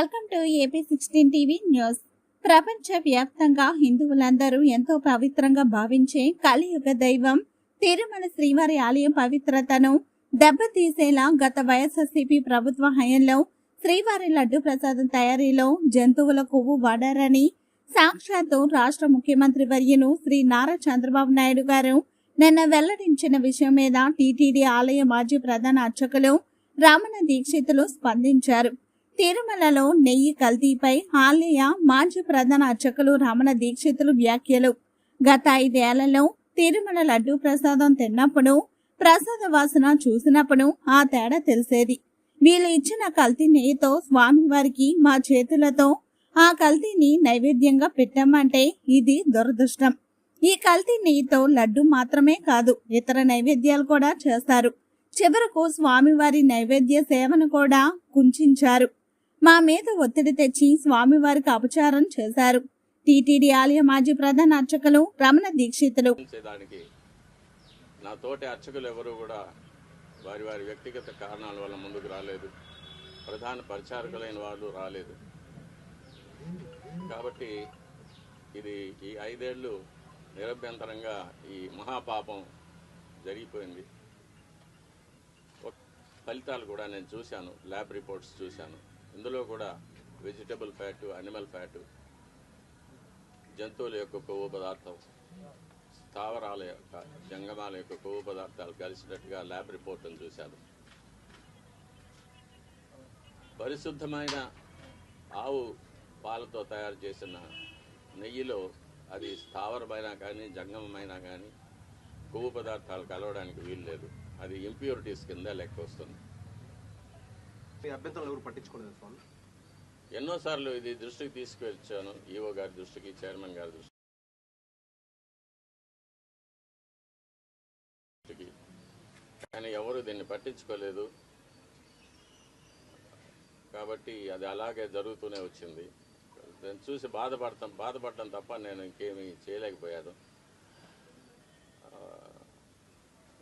Welcome to AP sixteen TV news. ప్రపంచ వ్యాప్తంగా హిందువులందరూ ఎంతో పవిత్రంగా భావించే కలియుగ దైవం తిరుమల శ్రీవారి ఆలయం పవిత్రతను దెబ్బతీసేలా గత వైఎస్ఆర్సీపీ ప్రభుత్వ హయంలో శ్రీవారి లడ్డు ప్రసాదం తయారీలో జంతువుల కొవ్వు వాడారని సాక్షాత్తు రాష్ట్ర ముఖ్యమంత్రి వర్యును శ్రీ నారా చంద్రబాబు నాయుడు గారు నిన్న వెల్లడించిన విషయం మీద టీటీడీ ఆలయ మాజీ ప్రధాన అర్చకులు రామణ దీక్షితులు స్పందించారు. తిరుమలలో నెయ్యి కల్తీపై ఆలయ మాజీ ప్రధాన అర్చకులు రమణ దీక్షితులు వ్యాఖ్యలు. గత ఐదేళ్ళలో తిరుమల లడ్డూ ప్రసాదం తిన్నప్పుడు ప్రసాద వాసన చూసినప్పుడు ఆ తేడా తెలిసేది. వీళ్ళు ఇచ్చిన కల్తీ నెయ్యితో స్వామివారికి మా చేతులతో ఆ కల్తీని నైవేద్యంగా పెట్టామంటే ఇది దురదృష్టం. ఈ కల్తీ నెయ్యితో లడ్డు మాత్రమే కాదు ఇతర నైవేద్యాలు కూడా చేస్తారు. చివరకు స్వామివారి నైవేద్య సేవను కూడా కుంచించారు. మా మీద ఒత్తిడి తెచ్చి స్వామివారికి అపచారం చేశారు. టీటీడీ ఆలయ మాజీ ప్రధాన అర్చకులు రమణ దీక్షితులు. నా తోటి అర్చకులు ఎవరు కూడా వారి వారి వ్యక్తిగత కారణాల వల్ల ముందుకు రాలేదు. ప్రధాన పరిచారకులైన వాళ్ళు రాలేదు. కాబట్టి ఇది ఈ ఐదేళ్ళు నిరభ్యంతరంగా ఈ మహాపాపం జరిగిపోయింది. ఫలితాలు కూడా నేను చూశాను ల్యాబ్ రిపోర్ట్స్ చూశాను. ఇందులో కూడా వెజిటబుల్ ఫ్యాటు అనిమల్ ఫ్యాటు జంతువుల యొక్క కొవ్వు పదార్థం స్థావరాల యొక్క జంగమాల యొక్క కొవ్వు పదార్థాలు కలిసినట్టుగా ల్యాబ్ రిపోర్ట్ను చూశాను. పరిశుద్ధమైన ఆవు పాలతో తయారు చేసిన నెయ్యిలో అది స్థావరమైనా కానీ జంగమైనా కానీ కొవ్వు పదార్థాలు కలవడానికి వీలు లేదు అది ఇంప్యూరిటీస్ కింద లెక్క వస్తుంది. మీ అభ్యంతరాలు ఎవరు పట్టించుకోలేదు స్వామి? ఎన్నోసార్లు ఇది దృష్టికి తీసుకువచ్చాను ఈఓ గారి దృష్టికి చైర్మన్ గారి దృష్టికి. కానీ ఎవరు దీన్ని పట్టించుకోలేదు. కాబట్టి అది అలాగే జరుగుతూనే వచ్చింది. దాన్ని చూసి బాధపడతాం బాధపడటం తప్ప నేను ఇంకేమీ చేయలేకపోయాను ఆ,